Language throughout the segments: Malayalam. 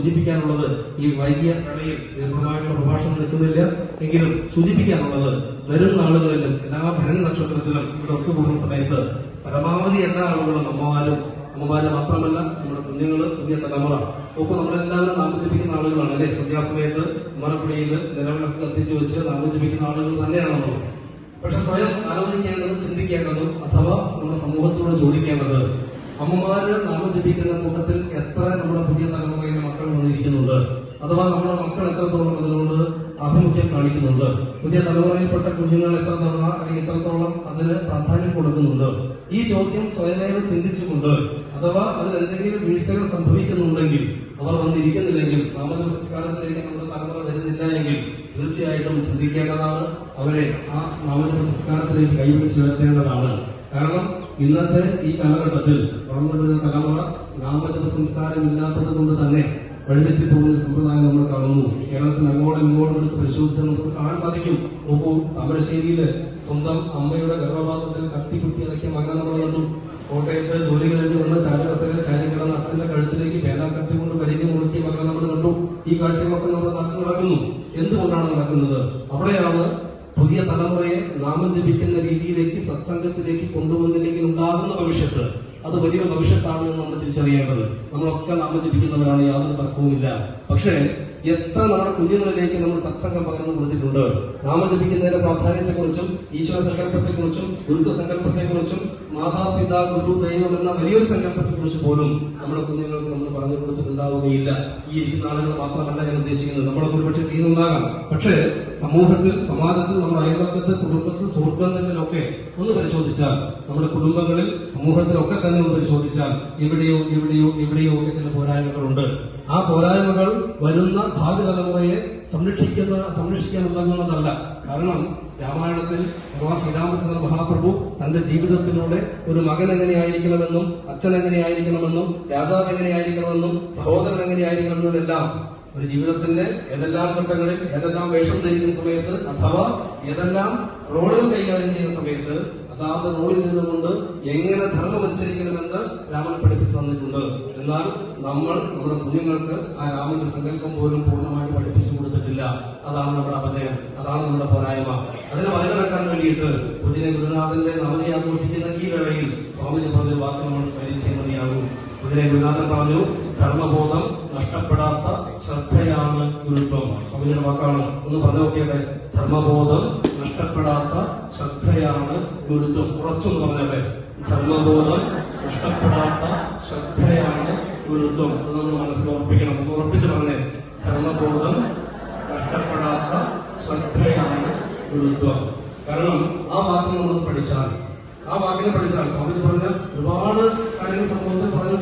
സൂചിപ്പിക്കാനുള്ളത് ഈ വൈകിയ കടയിൽ ദീർഘമായിട്ടുള്ള പ്രഭാഷണം നിൽക്കുന്നില്ല എങ്കിലും സൂചിപ്പിക്കാനുള്ളത് വരും നാളുകളിലും എല്ലാ ഭരണ നക്ഷത്രത്തിലും ഇവിടെ ഒത്തുകൂടുന്ന സമയത്ത് പരമാവധി എല്ലാ ആളുകളും അമ്മമാരും അമ്മമാര് മാത്രമല്ല നമ്മുടെ കുഞ്ഞുങ്ങൾ പുതിയ തലമുറ. ഒപ്പം നമ്മളെല്ലാവരും നാമജപിക്കുന്ന ആളുകളാണ് അല്ലെ? സന്ധ്യാസമയത്ത് മറപ്പുഴയിൽ നിലവിളക്ക് കത്തിച്ചു വെച്ച് നാമജപിക്കുന്ന ആളുകൾ തന്നെയാണ് നമ്മൾ പക്ഷെ സ്വയം ആലോചിക്കേണ്ടതും ചിന്തിക്കേണ്ടതും അഥവാ നമ്മുടെ സമൂഹത്തോട് ചോദിക്കേണ്ടത് അമ്മമാര് നാമജപിക്കുന്ന കൂട്ടത്തിൽ എത്ര നമ്മുടെ പുതിയ തലമുറയിലെ മക്കൾ അഥവാ നമ്മുടെ മക്കൾ എത്രത്തോളം അതിനോട് ആഭിമുഖ്യം കാണിക്കുന്നുണ്ട്? പുതിയ തലമുറയിൽപ്പെട്ട കുഞ്ഞുങ്ങൾ എത്ര തവണ അല്ലെങ്കിൽ എത്രത്തോളം അതിന് പ്രാധാന്യം കൊടുക്കുന്നുണ്ട്? ഈ ചോദ്യം സ്വയമേവ ചിന്തിച്ചുകൊണ്ട് അഥവാ അതിൽ എന്തെങ്കിലും വീഴ്ചകൾ സംഭവിക്കുന്നുണ്ടെങ്കിൽ അവർ വന്നിരിക്കുന്നില്ലെങ്കിൽ നാമജപ സംസ്കാരത്തിലേക്ക് നമ്മുടെ തലമുറ വരുന്നില്ല എങ്കിൽ തീർച്ചയായിട്ടും ചിന്തിക്കേണ്ടതാണ്. അവരെ ആ നാമജപ സംസ്കാരത്തിലേക്ക് കൈപിടിച്ച് ഉയർത്തേണ്ടതാണ്. കാരണം ഇന്നത്തെ ഈ കാലഘട്ടത്തിൽ വളർന്നു വരുന്ന തലമുറ നാമജപ സംസ്കാരം ഇല്ലാത്തത് കൊണ്ട് തന്നെ വഴിതെറ്റി പോകുന്ന സമ്പ്രദായം നമ്മൾ കാണുന്നു. കേരളത്തിൽ അങ്ങോട്ടും ഇങ്ങോട്ടും എടുത്ത് പരിശോധിച്ചാൽ നമുക്ക് കാണാൻ സാധിക്കും. നോക്കൂ താമരശ്ശേരിയിൽ സ്വന്തം അമ്മയുടെ ഗർഭപാത്രത്തിൽ കത്തി കുത്തി ഇറക്കിയ മകനെ നമ്മൾ കണ്ടു. കോട്ടയത്ത് ജോലി കഴിഞ്ഞ് വന്ന് ചാരകസയിൽ ചാരി കിടന്ന അച്ഛന്റെ കഴുത്തിലേക്ക് പേന കത്തി കൊണ്ട് വരിഞ്ഞു മുറുക്കിയ മകനെ നമ്മൾ കണ്ടു. ഈ കാഴ്ചകളൊക്കെ നമ്മുടെ നാട്ടിൽ നടക്കുന്നു. എന്തുകൊണ്ടാണ് നടക്കുന്നത്? അവിടെയാണ് പുതിയ തലമുറയെ നാമം ജപിക്കുന്ന രീതിയിലേക്ക് സത്സംഗത്തിലേക്ക് കൊണ്ടുവന്നില്ലെങ്കിൽ ഉണ്ടാകുന്ന ഭവിഷ്യത്ത്. അത് വലിയ ഭവിഷ്യത്താണ് എന്ന് നമ്മൾ തിരിച്ചറിയേണ്ടത്. നമ്മളൊക്കെ നാമം ജപിക്കുന്നവരാണ് യാതൊരു തർക്കവുമില്ല. പക്ഷേ എത്ര നമ്മുടെ കുഞ്ഞുങ്ങളിലേക്ക് നമ്മൾ സത്സംഗം പകർന്നു കൊടുത്തിട്ടുണ്ട്? നാമം ജപിക്കുന്നതിന്റെ പ്രാധാന്യത്തെക്കുറിച്ചും ഈശ്വര സങ്കല്പത്തെക്കുറിച്ചും ഗുരുത്വ സങ്കല്പത്തെക്കുറിച്ചും മാതാപിതാ ഗുരു ദൈവം എന്ന വലിയൊരു സങ്കല്പത്തെക്കുറിച്ച് പോലും നമ്മുടെ കുഞ്ഞുങ്ങൾക്ക് നമ്മൾ പറഞ്ഞു കൊടുത്തിട്ടുണ്ടാവുകയില്ല. ഈ ഇരിക്കുന്ന ആളുകൾ മാത്രമല്ല ഞാൻ ഉദ്ദേശിക്കുന്നത്. നമ്മളൊക്കെ ഒരുപക്ഷെ ചെയ്യുന്നുണ്ടാകാം. പക്ഷേ സമൂഹത്തിൽ സമാജത്തിൽ നമ്മുടെ അയൽവക്കത്ത് കുടുംബത്തിൽ സുഹൃത്തുബന്ധങ്ങളിലൊക്കെ ഒന്ന് പരിശോധിച്ചാൽ നമ്മുടെ കുടുംബങ്ങളിൽ സമൂഹത്തിലൊക്കെ തന്നെ ഒന്ന് പരിശോധിച്ചാൽ എവിടെയോ എവിടെയോ എവിടെയോ ഒക്കെ ചില പോരായ്മകളുണ്ട്. ആ പോരായ്മകൾ വരുന്ന ഭാവി തലമുറയെ സംരക്ഷിക്കുന്ന സംരക്ഷിക്കാൻ ഉതകുന്നതല്ല കാരണം രാമായണത്തിൽ ഭഗവാൻ ശ്രീരാമചന്ദ്ര മഹാപ്രഭു തന്റെ ജീവിതത്തിലൂടെ ഒരു മകൻ എങ്ങനെയായിരിക്കണമെന്നും അച്ഛൻ എങ്ങനെയായിരിക്കണമെന്നും രാജാവ് എങ്ങനെയായിരിക്കണമെന്നും സഹോദരൻ എങ്ങനെയായിരിക്കണമെന്നും എല്ലാം ഒരു ജീവിതത്തിന്റെ ഏതെല്ലാം ഘട്ടങ്ങളിൽ ഏതെല്ലാം വേഷം ധരിക്കുന്ന സമയത്ത് അഥവാ ഏതെല്ലാം റോളുകൾ കൈകാര്യം ചെയ്യുന്ന സമയത്ത് അതാത് റോളിൽ നിന്നുകൊണ്ട് എങ്ങനെ ധർമ്മം അനുസരിക്കണമെന്ന് രാമൻ പഠിപ്പിച്ചു തന്നിട്ടുണ്ട്. എന്നാൽ നമ്മൾ നമ്മുടെ കുഞ്ഞുങ്ങൾക്ക് ആ രാമന്റെ സങ്കല്പം പോലും പൂർണമായിട്ട് പഠിപ്പിച്ചു കൊടുത്തിട്ടില്ല. അതാണ് നമ്മുടെ അപജയം. അതാണ് നമ്മുടെ പോരായ്മ. അതിനെ മറികടക്കാൻ വേണ്ടിയിട്ട് പുതിയ ഗുരുനാഥന്റെ നവതി ആഘോഷിക്കുന്ന ഈ വേളയിൽ സ്വാമിജി പറഞ്ഞ വാക്ക് നമ്മൾ സ്മരിച്ചേ മതിയാകും. ഗുരുനാഥൻ പറഞ്ഞു ധർമ്മബോധം നഷ്ടപ്പെടാത്ത ശ്രദ്ധയാണ് ഗുരുത്വം സ്വാമിജിയുടെ വാക്കാണ്. ഒന്ന് പറഞ്ഞു നോക്കിയട്ടെ ധർമ്മബോധം നഷ്ടപ്പെടാത്ത ശ്രദ്ധയാണ് ഗുരുത്വം ഉറച്ചൊന്ന് പറഞ്ഞോട്ടെ ധർമ്മബോധം നഷ്ടപ്പെടാത്ത ശ്രദ്ധയാണ് ഗുരുത്വം അത് നമ്മൾ മനസ്സിൽ ഉറപ്പിക്കണം. ഒന്ന് ഉറപ്പിച്ച് പറഞ്ഞേ. ധർമ്മബോധം നഷ്ടപ്പെടാത്ത ശ്രദ്ധയാണ് ഗുരുത്വം കാരണം ആ വാക്ക് നമ്മൾ പഠിച്ചാൽ ആ വാക്കിനെ പഠിച്ചാൽ സ്വാമിജി പറഞ്ഞ ഒരുപാട് കാര്യങ്ങൾ സംഭവത്തിൽ പറഞ്ഞു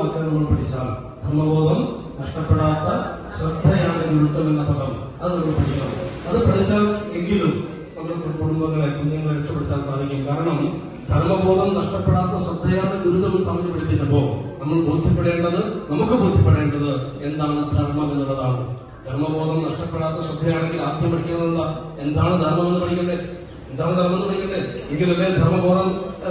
ഒരു നമ്മൾ പഠിച്ചാൽ ധർമ്മബോധം നഷ്ടപ്പെടാത്ത ശ്രദ്ധയാണ് ഗുരുത്വം എന്ന പദം. അത് നമ്മൾ പഠിക്കണം. അത് പഠിച്ചാൽ എങ്കിലും നമ്മുടെ കുടുംബങ്ങളെ കുഞ്ഞുങ്ങളെ രക്ഷപ്പെടുത്താൻ സാധിക്കും. കാരണം ധർമ്മബോധം നഷ്ടപ്പെടാത്ത ശ്രദ്ധയാണ് ദുരിതം സമയം പഠിപ്പിച്ചപ്പോ നമ്മൾ ബോധ്യപ്പെടേണ്ടത് നമുക്ക് ബോധ്യപ്പെടേണ്ടത് എന്താണ് ധർമ്മം എന്നുള്ളതാണ്. ധർമ്മബോധം നഷ്ടപ്പെടാത്ത ശ്രദ്ധയാണെങ്കിൽ ആദ്യം പഠിക്കുന്നത് എന്താ? എന്താണ് ധർമ്മം എന്ന് പഠിക്കണ്ടേ? എന്താണ് ധർമ്മം എന്ന് പഠിക്കണ്ടേ? എങ്കിലല്ലേ ധർമ്മബോധം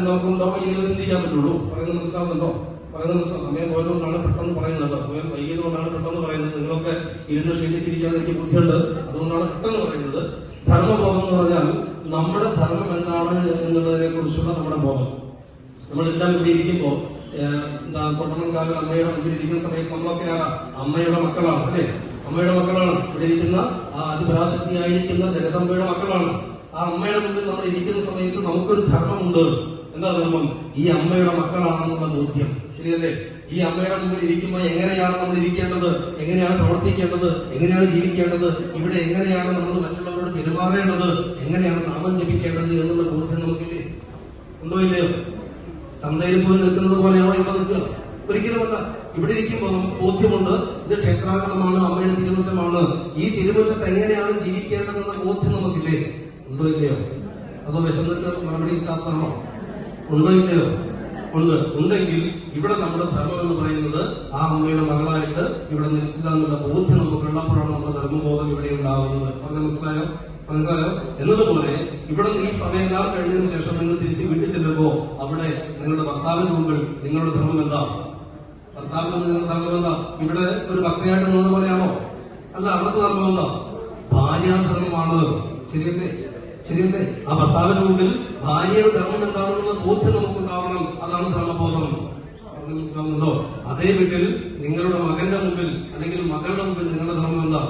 നമുക്കുണ്ടോ ഇനി ചിന്തിക്കാൻ പറ്റുള്ളൂ. പറയുന്നത് മനസ്സിലാവുന്നുണ്ടോ? പറയുന്നത് സമയം പോയതുകൊണ്ടാണ് പെട്ടെന്ന് പറയുന്നത്. സമയം വൈകിയതുകൊണ്ടാണ് പെട്ടെന്ന് പറയുന്നത്. നിങ്ങളൊക്കെ ഇരുന്ന് ക്ഷീണിച്ചിരിക്കാൻ എനിക്ക് ബുദ്ധിയുണ്ട്. അതുകൊണ്ടാണ് പെട്ടെന്ന് പറയുന്നത്. ധർമ്മബോധം എന്ന് പറഞ്ഞാൽ നമ്മുടെ ധർമ്മം എന്താണ് എന്നുള്ളതിനെ കുറിച്ചുള്ള നമ്മുടെ ബോധം. നമ്മളെല്ലാം ഇവിടെ ഇരിക്കുമ്പോ എന്താ തൊട്ടമൻകാലം അമ്മയുടെ മുമ്പിൽ ഇരിക്കുന്ന സമയത്ത് നമ്മളൊക്കെ ആരാ അമ്മയുടെ മക്കളാണ് അല്ലേ? അമ്മയുടെ മക്കളാണ്. ഇവിടെ ഇരിക്കുന്ന ആ അതിപരാശക്തിയായിരിക്കുന്ന ജഗദമ്മയുടെ മക്കളാണ്. ആ അമ്മയുടെ മുമ്പിൽ നമ്മൾ ഇരിക്കുന്ന സമയത്ത് നമുക്കൊരു ധർമ്മമുണ്ട്. എന്താ ധർമ്മം? ഈ അമ്മയുടെ മക്കളാണെന്നുള്ള ബോധ്യം. ശരിയല്ലേ? ഈ അമ്മയുടെ മുമ്പിൽ ഇരിക്കുമ്പോൾ എങ്ങനെയാണ് നമ്മൾ ഇരിക്കേണ്ടത്? എങ്ങനെയാണ് പ്രവർത്തിക്കേണ്ടത്? എങ്ങനെയാണ് ജീവിക്കേണ്ടത്? ഇവിടെ എങ്ങനെയാണ് നമ്മൾ മറ്റുള്ളവരോട് പെരുമാറേണ്ടത്? എങ്ങനെയാണ് നാമം ജപിക്കേണ്ടത് എന്നുള്ള ബോധ്യം നമുക്കില്ലേ? ഉണ്ടോ ഇല്ലയോ? തന്തയിൽ പോയി നിൽക്കുന്നത് പോലെയാണോ ഇവിടെ നിൽക്കുക? ഒരിക്കലുമല്ല ഇവിടെ ഇരിക്കുമ്പോൾ നമുക്ക് ബോധ്യമുണ്ട് ഇത് ക്ഷേത്രാങ്കണമാണ് അമ്മയുടെ തിരുമുറ്റമാണ്. ഈ തിരുമുറ്റത്ത് എങ്ങനെയാണ് ജീവിക്കേണ്ടതെന്ന ബോധ്യം നമുക്കില്ലേ? ഉണ്ടോ ഇല്ലയോ? അതോ വിശന്നിട്ട് മറുപടി കിട്ടാത്തതാണോ? ഉണ്ടോ ഇല്ലയോ ഉണ്ട്. ഉണ്ടെങ്കിൽ ഇവിടെ നമ്മുടെ ധർമ്മം എന്ന് പറയുന്നത് ആ അമ്മയുടെ മകളായിട്ട് ഇവിടെ നിൽക്കുക എന്നുള്ള ബോധ്യം നമുക്കുള്ളപ്പോഴാണ് നമ്മുടെ ധർമ്മബോധം ഇവിടെ ഉണ്ടാകുന്നത്. പറഞ്ഞ മനസ്സിലായോ? മനസ്സിലായോ? എന്നതുപോലെ ഇവിടെ ഈ സമയമെല്ലാം കഴിഞ്ഞതിന് ശേഷം നിങ്ങൾ തിരിച്ച് വീട്ടിൽ ചെല്ലുമ്പോ അവിടെ നിങ്ങളുടെ ഭർത്താവിന് മുമ്പിൽ നിങ്ങളുടെ ധർമ്മം എന്താ? ഭർത്താവിന് നിങ്ങളുടെ ധർമ്മം എന്താ? ഇവിടെ ഒരു ഭക്തയായിട്ട് നിന്നത് പോലെയാണോ? അല്ല അവിടുത്തെ ധർമ്മം എന്താ? ഭാര്യാധർമ്മമാണ്. ശരിയല്ലേ? ശരിയല്ലേ? ആ ഭർത്താവിന് മുമ്പിൽ ഭാര്യയുടെ ധർമ്മം എന്താണെന്നുള്ള ബോധ്യം നമുക്കുണ്ടാവണം. അതാണ് ധർമ്മബോധം. മനസ്സിലാവുന്നുണ്ടോ? അതേ വീട്ടിൽ നിങ്ങളുടെ മകന്റെ മുമ്പിൽ അല്ലെങ്കിൽ മകളുടെ മുമ്പിൽ നിങ്ങളുടെ ധർമ്മം എന്താ